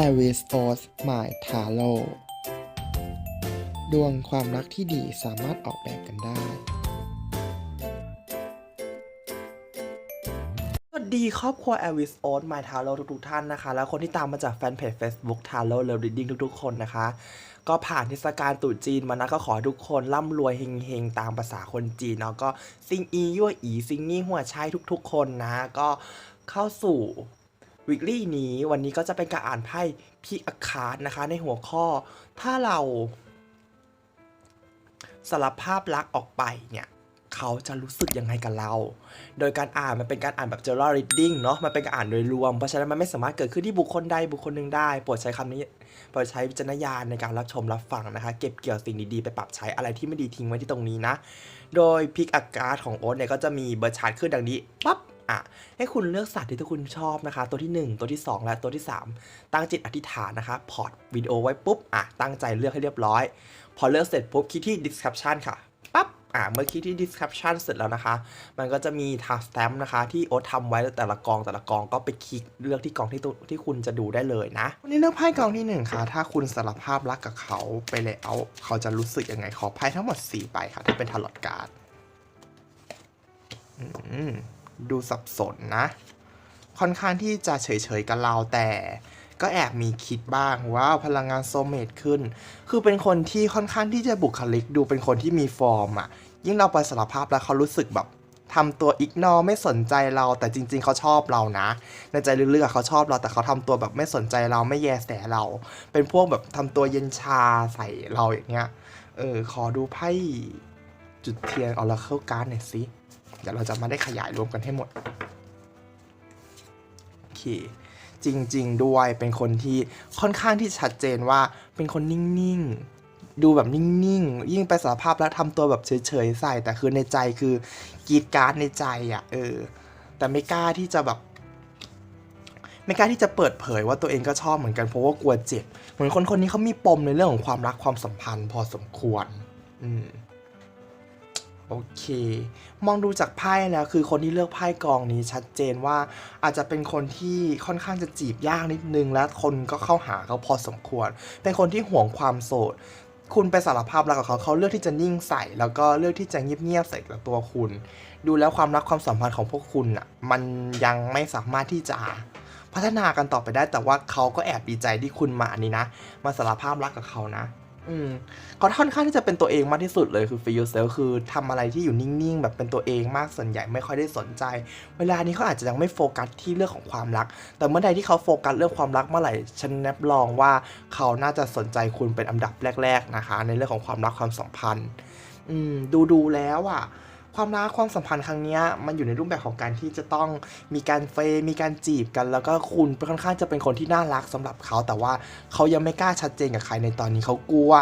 a r i s o s My Taro ดวงความรักที่ดีสามารถออกแบบกันได้สวัสดีครอบครัว a อ i s o n My t a r o ทุกๆท่านนะคะ แล้วคนที่ตามมาจากแฟนเพจ Facebook t a r o Love Reading ทุกๆ คนนะคะ ก็ผ่านเทศกาลตรุษจีนมานะ ก็ขอทุกคนร่ำรวยเฮงๆ ตามภาษาคนจีนเนาะก็ซิงอียั่วอีซิงนี่หัวใช้ทุกๆ คนนะ ก็เข้าสู่ วิกลี่นี้วันนี้ก็จะเป็นการอ่านไพ่พิอาคาร์ดนะคะในหัวข้อ ถ้าเราสารภาพรักออกไปเนี่ยเขาจะรู้สึกยังไงกับเรา โดยการอ่านมันเป็นการอ่านแบบ general reading เนาะ มันเป็นการอ่านโดยรวม เพราะฉะนั้นมันไม่สามารถเกิดขึ้นที่บุคคลใดบุคคลหนึ่งได้ โปรดใช้คำนี้ โปรดใช้วิจารณญาณในการรับชมรับฟังนะคะ เก็บเกี่ยวสิ่งดีๆ ไปปรับใช้อะไรที่ไม่ดีทิ้งไว้ที่ตรงนี้นะ โดยพิกอากาศของโอ๊ตเนี่ยก็จะมีเบอร์ชาร์ตขึ้นดังนี้ ปั๊บ อะให้คุณเลือกสัตว์ที่ทุกคุณชอบนะคะ ตัวที่ 1 ตัวที่ 2 และตัวที่ 3 ตั้งจิตอธิษฐานนะคะพอร์ตวิดีโอไว้ปุ๊บอะตั้งใจเลือกให้เรียบร้อย พอเลือกเสร็จปุ๊บคลิกที่ description ค่ะปั๊บอ่าเมื่อคลิกที่ description เสร็จแล้วนะคะ มันก็จะมี task stamp นะคะ ที่โอ๊ตทำไว้แต่ละกองแต่ละกองก็ไปคลิกเลือกที่กองที่ตัวที่คุณจะดูได้เลยนะ วันนี้เลือกไพ่กองที่หนึ่งค่ะ ถ้าคุณสารภาพรักกับเขาไปแล้วเขาจะรู้สึกยังไงขอไพ่ทั้งหมด4ใบค่ะ ถ้าเป็นทาร์ลอตการ์ดอืม ดูสับสนนะ ค่อนข้างที่จะเฉยๆกับเราแต่ ก็แอบมีคิดบ้างว้าวพลังงานโซเมตขึ้น คือเป็นคนที่ค่อนข้างที่จะบุคลิก ดูเป็นคนที่มีฟอร์มอะยิ่งเราไปสารภาพแล้วเขารู้สึกแบบทำตัวอิกนอไม่สนใจเราแต่จริง ๆ เขาชอบเรานะ ในใจลึกๆเขาชอบเราแต่เขาทำตัวแบบไม่สนใจเราไม่แยแสเรา เป็นพวกแบบทำตัวเย็นชาใส่เราอย่างเงี้ยเออขอดูไพ่จุดเทียนออราเคิลการ์ดหน่อยสิ เดี๋ยวเราจะมาได้ขยายรวมกันให้หมดโอเคจริง ๆ ด้วยเป็นคนที่ค่อนข้างที่ชัดเจนว่าเป็นคนนิ่งๆ ดูแบบนิ่งๆ ยิ่งไปสารภาพแล้วทำตัวแบบเฉยๆใส่แต่คือในใจคือกีดการ์ดในใจอะ่ะเออแต่ไม่กล้าที่จะแบบไม่กล้าที่จะเปิดเผยว่าตัวเองก็ชอบเหมือนกันเพราะว่ากลัวเจ็บ เหมือนคนคนนี้เขามีปมในเรื่องของความรักความสัมพันธ์พอสมควร อืม โอเค มองดูจากไพ่แล้วคือคนที่เลือกไพ่กองนี้ชัดเจนว่าอาจจะเป็นคนที่ค่อนข้างจะจีบยากนิดนึง และคนก็เข้าหาเขาพอสมควร เป็นคนที่ห่วงความโสด คุณไปสารภาพรักกับเขาเขาเลือกที่จะนิ่งใส่ แล้วก็เลือกที่จะเงียบๆใส่กับตัวคุณ ดูแล้วความรักความสัมพันธ์ของพวกคุณอะมันยังไม่สามารถที่จะพัฒนากันต่อไปได้แต่ว่าเขาก็แอบดีใจที่คุณมาอันนี้นะ มาสารภาพรักกับเขานะ อืมเขาค่อนข้างที่จะเป็นตัวเองมากที่สุดเลยคือ feel yourself คือทำอะไรที่อยู่นิ่งๆ แบบเป็นตัวเองมากส่วนใหญ่ไม่ค่อยได้สนใจ เวลานี้เขาอาจจะยังไม่โฟกัสที่เรื่องของความรัก แต่เมื่อใดที่เขาโฟกัสเรื่องความรักเมื่อไหร่ฉันนับรองว่าเขาน่าจะสนใจคุณเป็นอันดับแรก ๆนะคะ ในเรื่องของความรักความสัมพันธ์ อืมดูดูๆแล้วอะ ความรักความสัมพันธ์ครั้งนี้มันอยู่ในรูปแบบของการที่จะต้องมีการเฟยมีการจีบกัน แล้วก็คุณค่อนข้างจะเป็นคนที่น่ารักสำหรับเขา แต่ว่าเขายังไม่กล้าชัดเจนกับใครในตอนนี้เขากลัว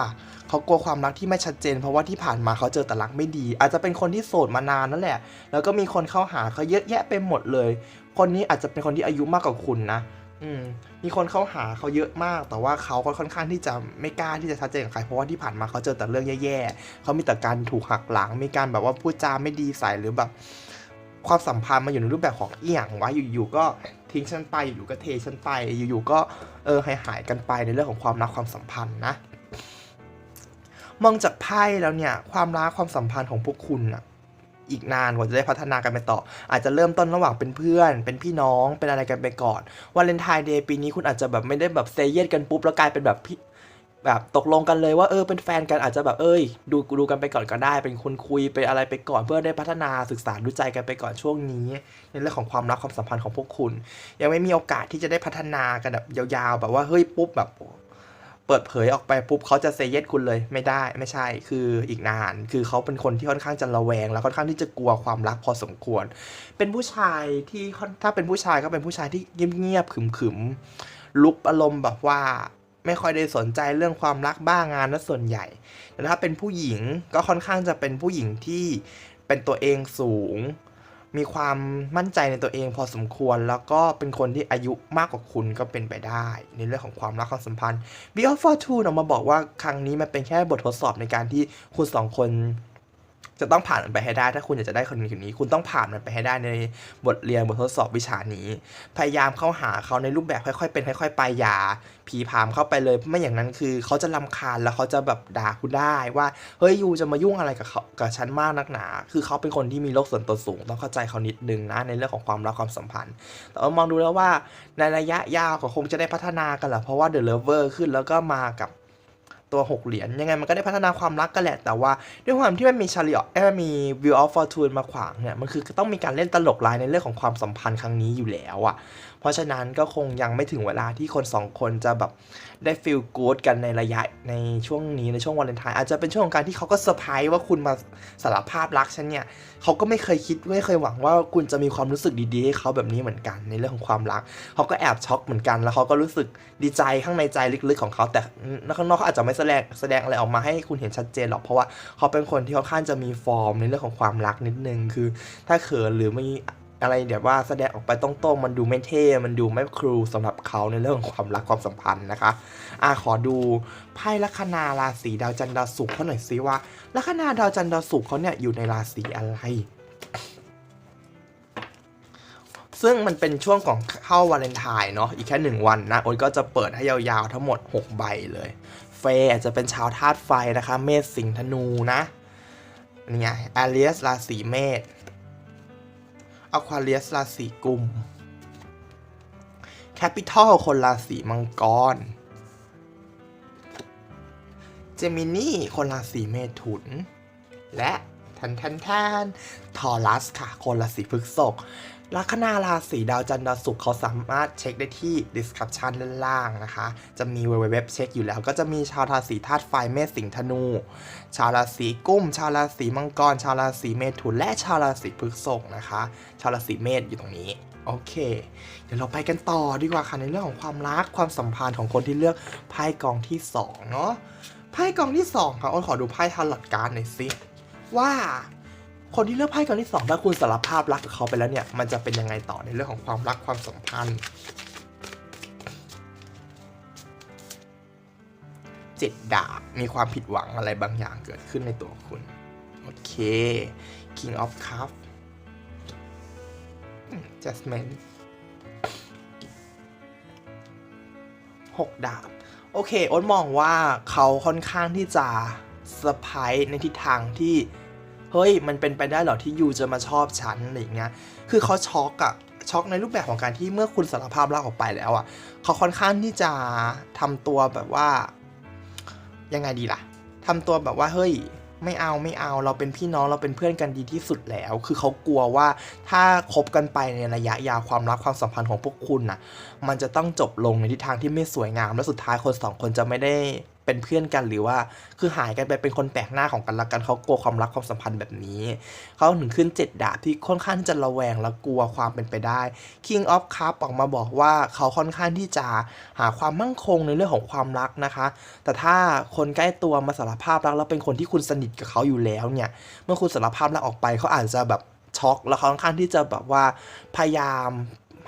เขากลัวความรักที่ไม่ชัดเจน เพราะว่าที่ผ่านมาเขาเจอแต่รักไม่ดี อาจจะเป็นคนที่โสดมานานนั่นแหละ แล้วก็มีคนเข้าหาเขาเยอะแยะไปหมดเลย คนนี้อาจจะเป็นคนที่อายุมากกว่าคุณนะ อืมมีคนเข้าหาเขาเยอะมาก แต่ว่าเขาก็ค่อนข้างที่จะไม่กล้าที่จะชัดเจนกับใครเพราะว่าที่ผ่านมาเขาเจอแต่เรื่องแย่ๆเขามีแต่การถูกหักหลังมีการแบบว่าพูดจาไม่ดีใส่หรือแบบความสัมพันธ์มาอยู่ในรูปแบบของเอียงวะอยู่ๆก็ทิ้งฉันไปอยู่ๆก็เทฉันไปอยู่ๆก็เออหายหายกันไปในเรื่องของความรักความสัมพันธ์นะมองจากไพ่แล้วเนี่ยความรักความสัมพันธ์ของพวกคุณอะ อีกนานกว่าจะได้พัฒนากันไปต่อ อาจจะเริ่มต้นระหว่างเป็นเพื่อน เป็นพี่น้องเป็นอะไรกันไปก่อนวาเลนไทน์เดย์ปีนี้คุณอาจจะแบบไม่ได้แบบเซเยสกันปุ๊บแล้วกลายเป็นแบบพี่แบบตกลงกันเลยว่าเออเป็นแฟนกันอาจจะแบบเอ้ย ดูดูกันไปก่อนก็ได้ เป็นคนคุยเป็นอะไรไปก่อน เพื่อได้พัฒนาศึกษาดูใจกันไปก่อนช่วงนี้ในเรื่องของความรักความสัมพันธ์ของพวกคุณ ยังไม่มีโอกาสที่จะได้พัฒนากันแบบยาวๆ แบบว่าเฮ้ยปุ๊บแบบ เปิดเผยออกไปปุ๊บเขาจะเซเยสคุณเลยไม่ได้ไม่ใช่ คืออีกนาน คือเขาเป็นคนที่ค่อนข้างจะระแวง แล้วค่อนข้างที่จะกลัวความรักพอสมควร เป็นผู้ชายที่ถ้าเป็นผู้ชายก็เป็นผู้ชายที่เงียบๆขึมๆลุกอารมณ์แบบว่าไม่ค่อยได้สนใจเรื่องความรักบ้างานนะส่วนใหญ่ แต่ถ้าเป็นผู้หญิงก็ค่อนข้างจะเป็นผู้หญิงที่เป็นตัวเองสูง มีความมั่นใจในตัวเองพอสมควร แล้วก็เป็นคนที่อายุมากกว่าคุณก็เป็นไปได้ ในเรื่องของความรักความสัมพันธ์ b e o f o r t w o ออกมาบอกว่าครั้งนี้มันเป็นแค่บททดสอบในการที่คุณสองคน จะต้องผ่านมันไปให้ได้ ถ้าคุณอยากจะได้คนคนนี้ คุณต้องผ่านมันไปให้ได้ในบทเรียนบททดสอบวิชานี้ พยายามเข้าหาเขาในรูปแบบค่อยๆเป็นค่อยๆไปอย่าผีผามเข้าไปเลยไม่อย่างนั้นคือเขาจะลำคาญแล้วเขาจะแบบด่าคุณได้ว่าเฮ้ยยูจะมายุ่งอะไรกับเขากับฉันมากนักหนา คือเขาเป็นคนที่มีโลกส่วนตัวสูง ต้องเข้าใจเขานิดนึงนะในเรื่องของความรักความสัมพันธ์ แต่ว่ามองดูแล้วว่าในระยะยาวก็คงจะได้พัฒนากันแหละเพราะว่าเดอะเลเวอร์ขึ้นแล้วก็มากับ ตัวหกเหรียญยังไงมันก็ได้พัฒนาความรักกันแหละ แต่ว่าด้วยความที่มันมีชาริออเอ้ยมันมีวิวออฟฟอร์ทูนมาขวางเนี่ยมันคือต้องมีการเล่นตลกลายในเรื่องของความสัมพันธ์ครั้งนี้อยู่แล้วอะ เพราะฉะนั้นก็คงยังไม่ถึงเวลาที่คนสองคนจะแบบได้ฟีลกู๊ดกันในระยะในช่วงนี้ในช่วงวาเลนไทน์อาจจะเป็นช่วงของการที่เขาก็เซอร์ไพรส์ว่าคุณมาสารภาพรักฉันเนี่ยเขาก็ไม่เคยคิดไม่เคยหวังว่าคุณจะมีความรู้สึกดีๆให้เขาแบบนี้เหมือนกันในเรื่องของความรักเขาก็แอบช็อกเหมือนกัน แล้วเขาก็รู้สึกดีใจข้างในใจลึกๆของเขาแต่ข้างนอกเขาอาจจะไม่แสดงแสดงอะไรออกมาให้คุณเห็นชัดเจนหรอกเพราะว่าเขาเป็นคนที่ค่อนข้างจะมีฟอร์มในเรื่องของความรักนิดนึงคือ ถ้าเขินหรือไม่ อะไรเดี๋ยวว่าแสดงออกไปตรงๆมันดูไม่เท่มันดูไม่ครูสำหรับเขาในเรื่องของความรักความสัมพันธ์นะคะอะขอดูไพ่ลัคนาราศีดาวจันทร์ดาวศุกร์เขาหน่อยซิว่าลัคนาดาวจันทร์ดาวศุกร์เขาเนี่ยอยู่ในราศีอะไรซึ่งมันเป็นช่วงของเข้าวาเลนไทน์เนาะอีกแค่หนึ่งวันนะโอ๊ตก็จะเปิดให้ยาวๆทั้งหมด 6 ใบเลย เฟย์อาจจะเป็นชาวธาตุไฟนะคะ เมษสิงห์ธนูนะนี่ไงอเรียสราศีเมษ อควาเรียสราศีกุมแคปิทอลคนราศีมังกร เจมินี่คนราศีเมถุน และทันทันทันทอรัสค่ะ คนราศีพฤษภ ลัคนาราศีดาวจันทร์ดาวศุกร์เขาสามารถเช็คได้ที่ description ด้านล่างนะคะ จะมีเว็บเช็คอยู่แล้ว ก็จะมีชาวราศีธาตุไฟเมษสิงห์ธนู ชาวราศีกุ้ม ชาวราศีมังกร ชาวราศีเมถุนและชาวราศีพฤษภนะคะ ชาวราศีเมษอยู่ตรงนี้โอเค เดี๋ยวเราไปกันต่อดีกว่าค่ะในเรื่องของความรักความสัมพันธ์ของคนที่เลือกไพ่กองที่สองเนาะไพ่กองที่สองค่ะอ้นขอดูไพ่ทาร์ลอตการ์ดหน่อยสิว่า คนที่เลือกไพ่กองที่สองถ้าคุณสารภาพรักกับเขาไปแล้วเนี่ย มันจะเป็นยังไงต่อในเรื่องของความรักความสัมพันธ์เจ็ดดาบมีความผิดหวังอะไรบางอย่างเกิดขึ้นในตัวคุณ โอเค King of Cup Jasmine หกดาบ โอเคอ้นมองว่าเขาค่อนข้างที่จะเซอร์ไพรส์ในทิศทางที่ เฮ้ยมันเป็นไปได้เหรอที่ยูจะมาชอบฉันอะไรอย่างเงี้ยคือเขาช็อกอะช็อกในรูปแบบของการที่เมื่อคุณสารภาพรักออกไปแล้วอะเขาค่อนข้างที่จะทำตัวแบบว่า ยังไงดีล่ะทำตัวแบบว่าเฮ้ยไม่เอาไม่เอาเราเป็นพี่น้องเราเป็นเพื่อนกันดีที่สุดแล้ว คือเขากลัวว่าถ้าคบกันไปในระยะยาวความรักความสัมพันธ์ของพวกคุณน่ะ มันจะต้องจบลงในทิศทางที่ไม่สวยงาม และสุดท้ายคนสองคนจะไม่ได้ เป็นเพื่อนกันหรือว่าคือหายกันไปเป็นคนแปลกหน้าของกันละกันเขากลัวความรักความสัมพันธ์แบบนี้เขาถึงขึ้นเจ็ดดาบที่ค่อนข้างที่จะระแวงและกลัวความเป็นไปได้ King of Cup ออกมาบอกว่าเขาค่อนข้างที่จะหาความมั่งคงในเรื่องของความรักนะคะ แต่ถ้าคนใกล้ตัวมาสารภาพรักแล้วเป็นคนที่คุณสนิทกับเขาอยู่แล้วเนี่ย เมื่อคุณสารภาพรักออกไปเขาอาจจะแบบช็อกแล้วเขาค่อนข้างที่จะแบบว่าพยายาม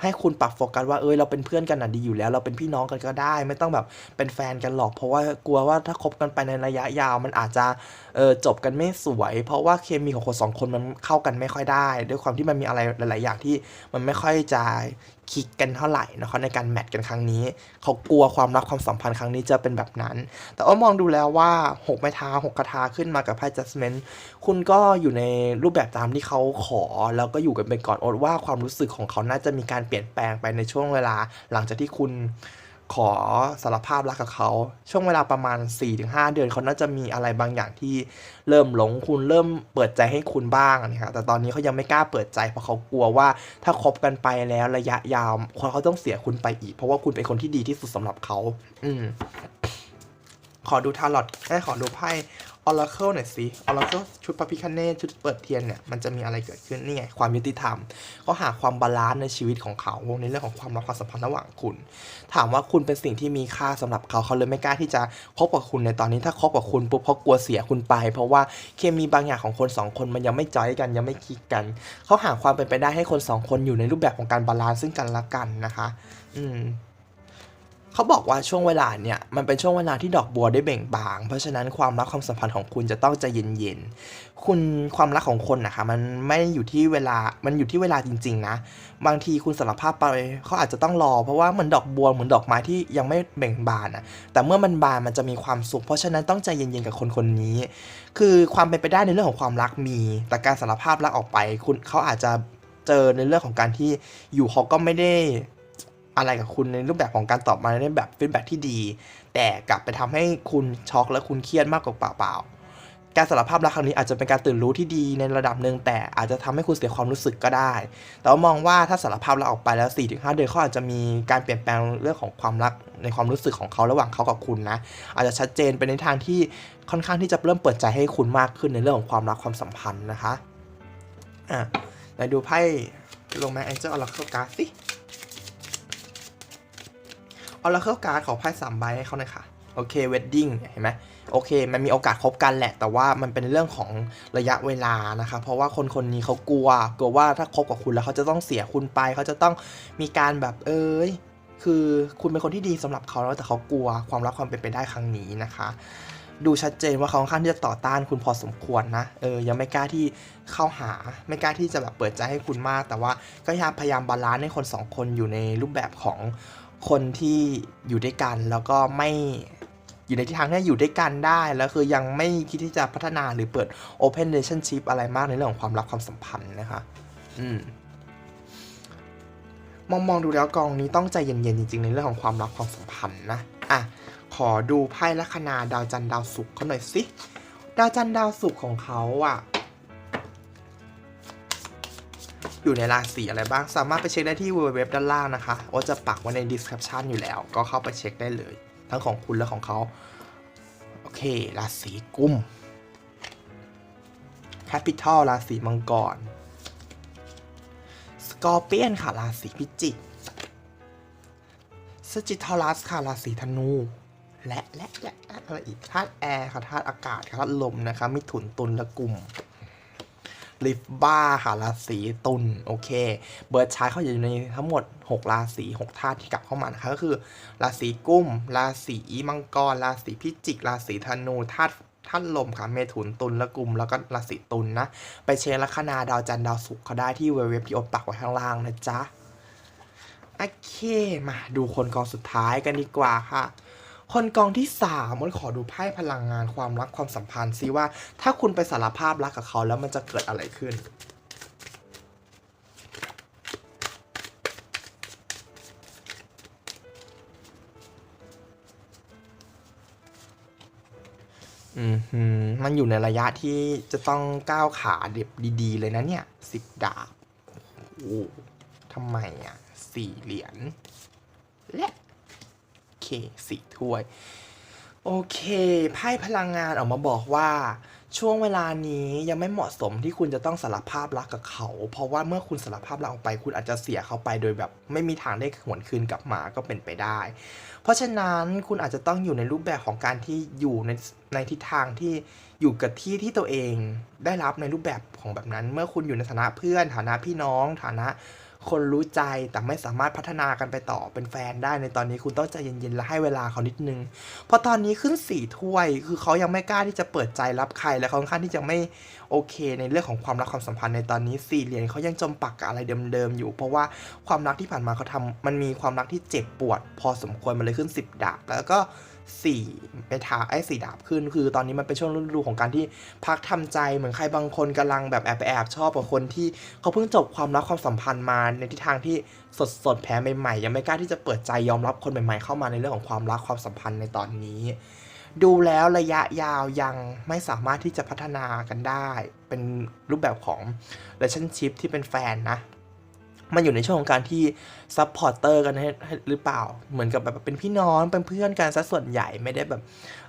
ให้คุณปรับโฟกัสว่าเอยเราเป็นเพื่อนกันน่ะดีอยู่แล้ว เราเป็นพี่น้องกันก็ได้ ไม่ต้องแบบเป็นแฟนกันหรอก เพราะว่ากลัวว่าถ้าคบกันไปในระยะยาว มันอาจจะเออจบกันไม่สวย เพราะว่าเคมีของคนสองคนมันเข้ากันไม่ค่อยได้ ด้วยความที่มันมีอะไรหลาย ๆ อย่างที่มันไม่ค่อยจะ คลิกกันเท่าไหร่นะครับในการแมทกันครั้งนี้ เขากลัวความรักความสัมพันธ์ครั้งนี้จะเป็นแบบนั้น แต่ว่ามองดูแล้วว่าหกไม้เท้าหกกระทาขึ้นมากับไพ่จัสเมนคุณก็อยู่ในรูปแบบตามที่เขาขอ แล้วก็อยู่กันไปก่อนอดว่าความรู้สึกของเขาน่าจะมีการเปลี่ยนแปลงไปในช่วงเวลา หลังจากที่คุณ ขอสารภาพรักกับเขา ช่วงเวลาประมาณ 4-5 เดือนเขาน่าจะมีอะไรบางอย่างที่เริ่มหลงคุณเริ่มเปิดใจให้คุณบ้างนะครับแต่ตอนนี้เขายังไม่กล้าเปิดใจเพราะเขากลัวว่าถ้าคบกันไปแล้วระยะยาวเขาต้องเสียคุณไปอีก เพราะว่าคุณเป็นคนที่ดีที่สุดสำหรับเขา อืมขอดูทาร์ลอตให้ขอดูไพ่ ออร์เคิลหน่อยสิออร์เคิลชุดพระพิคเนตชุดเปิดเทียนเนี่ย มันจะมีอะไรเกิดขึ้น นี่ไง ความยุติธรรมเขาหาความบาลานซ์ในชีวิตของเขาในเรื่องของความรักความสัมพันธ์ระหว่างคุณ ถามว่าคุณเป็นสิ่งที่มีค่าสำหรับเขาเขาเลยไม่กล้าที่จะคบกับคุณในตอนนี้ถ้าคบกับคุณปุ๊บเขากลัวเสียคุณไป เพราะว่าเคมีบางอย่างของคนสองคนมันยังไม่จอยกันยังไม่คลิกกันเขาหาความเป็นไปได้ให้คนสองคนอยู่ในรูปแบบของการบาลานซ์ซึ่งกันและกันนะคะ อืม เขาบอกว่าช่วงเวลาเนี่ยมันเป็นช่วงเวลาที่ดอกบัวได้เบ่งบาน เพราะฉะนั้นความรักความสัมพันธ์ของคุณจะต้องใจเย็นๆ คุณความรักของคนนะคะมันไม่อยู่ที่เวลา มันอยู่ที่เวลาจริง ๆ นะ บางทีคุณสารภาพไปเขาอาจจะต้องรอ เพราะว่าเหมือนดอกบัวเหมือนดอกไม้ที่ยังไม่เบ่งบานอะแต่เมื่อมันบานมันจะมีความสุข เพราะฉะนั้นต้องใจเย็นๆกับคนคนนี้ คือความเป็นไปได้ในเรื่องของความรักมี แต่การสารภาพรักออกไป คุณเขาอาจจะเจอในเรื่องของการที่อยู่เขาก็ไม่ได้ อะไรกับคุณในรูปแบบของการตอบมาในแบบฟีดแบ็ที่ดี แต่กลับไปทำให้คุณช็อกและคุณเครียดมากกว่าเปล่าๆการสารภาพรักครั้งนี้อาจจะเป็นการตื่นรู้ที่ดีในระดับหนึ่งแต่อาจจะทำให้คุณเสียความรู้สึกก็ได้ แต่ว่ามองว่าถ้าสารภาพรักออกไปแล้ว 4-5 เดือนเขาอาจจะมีการเปลี่ยนแปลงเรื่องของความรักในความรู้สึกของเขาระหว่างเขากับคุณนะ อาจจะชัดเจนไปในทางที่ค่อนข้างที่จะเริ่มเปิดใจให้คุณมากขึ้นในเรื่องของความรักความสัมพันธ์นะคะอะไหนดูไพ่ลงแม Angel Oracle Card สิ เอาละเครื่องการ์ดขอไพ่สามใบให้เขาหน่อยค่ะโอเคเวดดิ้งเห็นไหมโอเค มันมีโอกาสคบกันแหละ แต่ว่ามันเป็นเรื่องของระยะเวลานะคะ เพราะว่าคนคนนี้เขากลัว กลัวว่าถ้าคบกับคุณแล้วเขาจะต้องเสียคุณไป เขาจะต้องมีการแบบเอ้ย คือคุณเป็นคนที่ดีสำหรับเขาแล้วแต่เขากลัวความรักความเป็นไปได้ครั้งนี้นะคะ ดูชัดเจนว่าเขาค่อนข้างที่จะต่อต้านคุณพอสมควรนะ เออ ยังไม่กล้าที่เข้าหา ไม่กล้าที่จะแบบเปิดใจให้คุณมาก แต่ว่าก็พยายามพยายามบาลานซ์ให้คนสองคนอยู่ในรูปแบบของ คนที่อยู่ด้วยกันแล้วก็ไม่อยู่ในทิศทางที่อยู่ด้วยกันได้ แล้วคือยังไม่คิดที่จะพัฒนาหรือเปิด Open Relationship อะไรมากในเรื่องของความรักความสัมพันธ์นะคะ อืมมองมองดูแล้วกองนี้ต้องใจเย็นๆจริงๆในเรื่องของความรักความสัมพันธ์นะอะขอดูไพ่ลัคนาดาวจันทร์ดาวศุกร์เขาหน่อยสิดาวจันทร์ดาวศุกร์ของเขาอะ อยู่ในราศีอะไรบ้าง สามารถไปเช็คได้ที่เว็บด้านล่างนะคะว่าจะปักไว้ใน description อยู่แล้ว ก็เข้าไปเช็คได้เลย ทั้งของคุณและของเขา โอเค ราศีกุม Capital ราศีมังกร สกอร์เปียนค่ะ ราศีพิจิกสจิทอรัสค่ะ ราศีธนูและและและและอะไรอีกธาตุแอร์ค่ะธาตุอากาศค่ะธาตุลมนะคะมิถุนตุลและกลุ่ม ลิฟบ้าค่ะราศีตุลโอเค เบิร์ดชาร์เขาอยู่ในทั้งหมด 6 ราศี6ธาตุที่กลับเข้ามานะคะก็คือ ราศีกุมราศีมังกร ราศีพิจิก ราศีธนูธาตุธาตุลมค่ะเมถุนตุลและกุมแล้วก็ราศีตุลนะไปเช็คลัคนาดาวจันทร์ดาวศุกร์เขาได้ที่เว็บที่อตปักไว้ข้างล่างนะจ๊ะ โอเค มาดูคนกองสุดท้ายกันดีกว่าค่ะ คนกองที่สามมันขอดูไพ่พลังงานความรักความสัมพันธ์ซิว่า ถ้าคุณไปสารภาพรักกับเขาแล้วมันจะเกิดอะไรขึ้น อืมมันอยู่ในระยะที่จะต้องก้าวขาเด็บดี ๆ เลยนะเนี่ยสิบดาบโอ้ทำไมอะสี่เหรียญและ เคสี่ถ้วย โอเค ไพ่พลังงานออกมาบอกว่า ช่วงเวลานี้ยังไม่เหมาะสมที่คุณจะต้องสารภาพรักกับเขา เพราะว่าเมื่อคุณสารภาพรักออกไป คุณอาจจะเสียเขาไปโดยแบบ ไม่มีทางได้หวนคืนกลับมาก็เป็นไปได้ เพราะฉะนั้นคุณอาจจะต้องอยู่ในรูปแบบของการที่อยู่ในในทิศทางที่อยู่กับที่ที่ตัวเองได้รับในรูปแบบของแบบนั้น เมื่อคุณอยู่ในฐานะเพื่อน ฐานะพี่น้อง ฐานะ คนรู้ใจแต่ไม่สามารถพัฒนากันไปต่อเป็นแฟนได้ในตอนนี้คุณต้องใจเย็นๆและให้เวลาเขานิดนึง เพราะตอนนี้ขึ้นสี่ถ้วย คือเขายังไม่กล้าที่จะเปิดใจรับใครและเขาค่อนข้างที่จะไม่โอเค ในเรื่องของความรักความสัมพันธ์ในตอนนี้สี่เหรียญเขายังจมปักกับอะไรเดิมๆอยู่ เพราะว่าความรักที่ผ่านมาเขาทำมันมีความรักที่เจ็บปวด พอสมควรมันเลยขึ้น10ดาบแล้วก็ สี่ไปทาไอ้สีดาบขึ้น คือตอนนี้มันเป็นช่วงฤดูของการที่พักทำใจเหมือนใครบางคนกำลังแบบแอบแอบชอบกับคนที่เขาเพิ่งจบความรักความสัมพันธ์มาในทิศทางที่สดสดแผลใหม่ๆ ยังไม่กล้าที่จะเปิดใจยอมรับคนใหม่ ๆ เข้ามาในเรื่องของความรักความสัมพันธ์ในตอนนี้ ดูแล้วระยะยาวยังไม่สามารถที่จะพัฒนากันได้ เป็นรูปแบบของ relationship ที่เป็นแฟนนะ มันอยู่ในช่วงของการที่ซัพพอร์เตอร์กันให้หรือเปล่า เหมือนกับแบบเป็นพี่น้องเป็นเพื่อนกันซะส่วนใหญ่ไม่ได้แบบ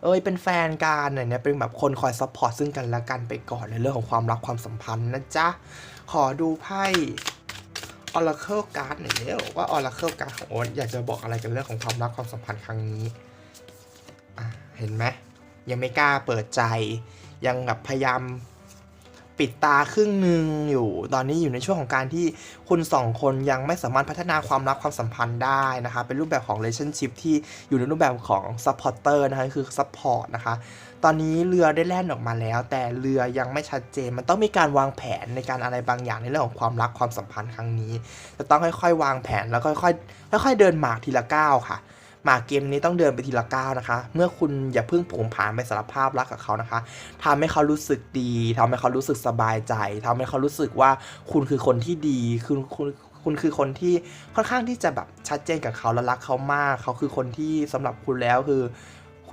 เอ้ยเป็นแฟนกันอะไรเนี่ยเป็นแบบคนคอยซัพพอร์ตซึ่งกันและกันไปก่อนในเรื่องของความรักความสัมพันธ์นะจ๊ะ ขอดูไพ่ Oracle Card หน่อยเร็วว่า Oracle Card ของโอ๊ตอยากจะบอกอะไรกันเรื่องของความรักความสัมพันธ์ครั้งนี้อะเห็นไหมยังไม่กล้าเปิดใจยังแบบพยายาม ปิดตาครึ่งหนึ่งอยู่ ตอนนี้อยู่ในช่วงของการที่คุณสองคนยังไม่สามารถพัฒนาความรักความสัมพันธ์ได้นะคะ เป็นรูปแบบของ relationship ที่อยู่ในรูปแบบของ supporter นะคะคือ support นะคะ ตอนนี้เรือได้แล่นออกมาแล้ว แต่เรือยังไม่ชัดเจน มันต้องมีการวางแผนในการอะไรบางอย่างในเรื่องของความรักความสัมพันธ์ครั้งนี้ จะต้องค่อยๆ วางแผนแล้วก็ค่อยๆค่อยๆเดินหมากทีละก้าวค่ะ หมากเกมนี้ต้องเดินไปทีละก้าวนะคะ เมื่อคุณอย่าเพิ่งผงผานไปสารภาพรักกับเขานะคะทำให้เขารู้สึกดีทำให้เขารู้สึกสบายใจทำให้เขารู้สึกว่าคุณคือคนที่ดีคุณคุณคุณคือคนที่ค่อนข้างที่จะแบบชัดเจนกับเขาและรักเขามาก เขาคือคนที่สำหรับคุณแล้วคือ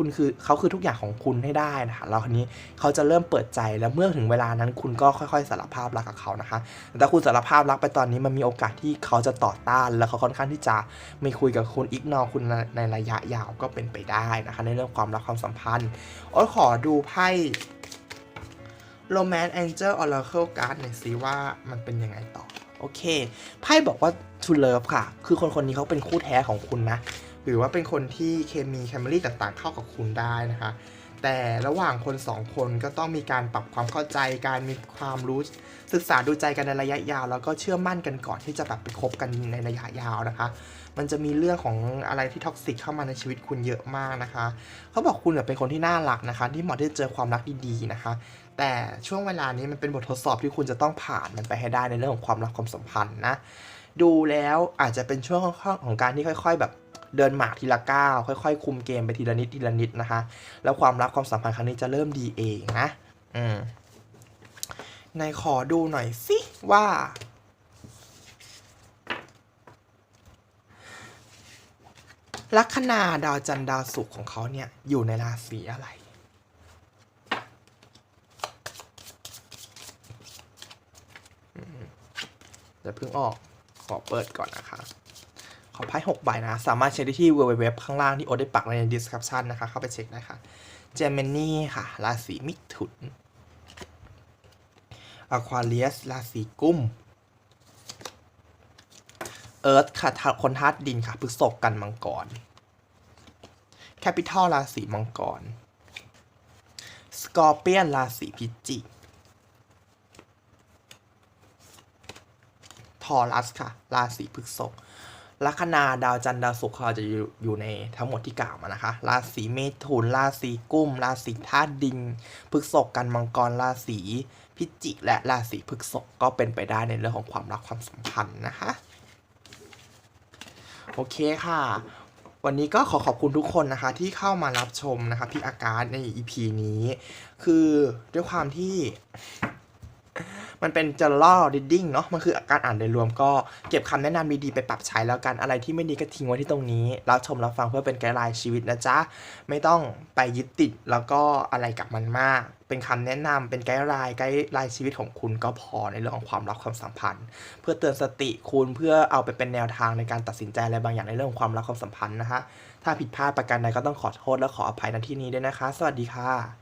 คุณคือเขาคือทุกอย่างของคุณให้ได้นะคะแล้วคนนี้เขาจะเริ่มเปิดใจแล้วเมื่อถึงเวลานั้นคุณก็ค่อยๆสารภาพรักกับเขานะคะ แต่คุณสารภาพรักไปตอนนี้มันมีโอกาสที่เขาจะต่อต้าน แล้วเขาค่อนข้างที่จะไม่คุยกับคุณอิกนอคุณในระยะยาวก็เป็นไปได้นะคะ ในเรื่องความรักความสัมพันธ์โอ้ขอดูไพ่ Romance Angel Oracle Card หน่อยสิว่ามันเป็นยังไงต่อ โอเค ไพ่บอกว่า to love ค่ะ คือคนคนนี้เขาเป็นคู่แท้ของคุณนะ หรือว่าเป็นคนที่เคมีแคมเบรี่ต่างๆ เข้ากับคุณได้นะคะ แต่ระหว่างคนสองคนก็ต้องมีการปรับความเข้าใจการมีความรู้ศึกษาดูใจกันในระยะยาว แล้วก็เชื่อมั่นกันก่อนที่จะแบบไปคบกันในระยะยาวนะคะ มันจะมีเรื่องของอะไรที่ท็อกซิกเข้ามาในชีวิตคุณเยอะมากนะคะ เขาบอกคุณเนี่ยเป็นคนที่น่ารักนะคะ ที่เหมาะที่จะเจอความรักดีๆนะคะ แต่ช่วงเวลานี้มันเป็นบททดสอบที่คุณจะต้องผ่านมันไปให้ได้ในเรื่องของความรักความสัมพันธ์นะดูแล้วอาจจะเป็นช่วงของการที่ค่อย ๆ แบบ เดินหมากทีละก้าวค่อยๆ คุมเกมไปทีละนิดทีละนิดนะคะ แล้วความรักความสัมพันธ์ครั้งนี้จะเริ่มดีเองนะ อืมในขอดูหน่อยสิว่า ลัคนาดาวจันทร์ดาวศุกร์ของเขาเนี่ย อยู่ในราศีอะไรอืมเดี๋ยวเพิ่งออก ขอเปิดก่อนนะคะ ขอไพ่หกใบนะ สามารถเช็คได้ที่ www ข้างล่างที่โอตได้ปักใน description นะคะ เข้าไปเช็คได้ค่ะเจมินีค่ะ ราศีมิถุน Aquarius ราศีกุมเอิร์ธค่ะคนธาตุดินค่ะพฤษภกันมังกรแคปิทอลราศีมังกรสกอร์เปียนราศีพิจิกทอรัสค่ะ ราศีพฤษภ ลัคนาดาวจันทร์ดาวศุกร์เขาจะอยู่ในทั้งหมดที่กล่าวมานะคะ ราศีเมถุน ราศีกุมราศีธาตุดินพฤกษภกันมังกร ราศีพิจิกและราศีพฤกษภก็เป็นไปได้ในเรื่องของความรักความสัมพันธ์นะคะ โอเคค่ะ วันนี้ก็ขอขอบคุณทุกคนนะคะ ที่เข้ามารับชมนะคะพี่อาการใน EP นี้ คือด้วยความที่ มันเป็น general reading เนาะมันคือการอ่านโดยรวมก็เก็บคำแนะนำดีๆไปปรับใช้แล้วกันอะไรที่ไม่ดีก็ทิ้งไว้ที่ตรงนี้รับชมรับฟังเพื่อเป็นไกด์ไลน์ชีวิตนะจ๊ะ ไม่ต้องไปยึดติดแล้วก็อะไรกับมันมาก เป็นคำแนะนำเป็นไกด์ไลน์ไกด์ไลน์ชีวิตของคุณก็พอในเรื่องของความรักความสัมพันธ์ เพื่อเตือนสติคุณเพื่อเอาไปเป็นแนวทางในการตัดสินใจอะไรบางอย่างในเรื่องของความรักความสัมพันธ์นะคะถ้าผิดพลาดประการใดก็ต้องขอโทษและขออภัยณที่นี้ด้วยนะคะ สวัสดีค่ะ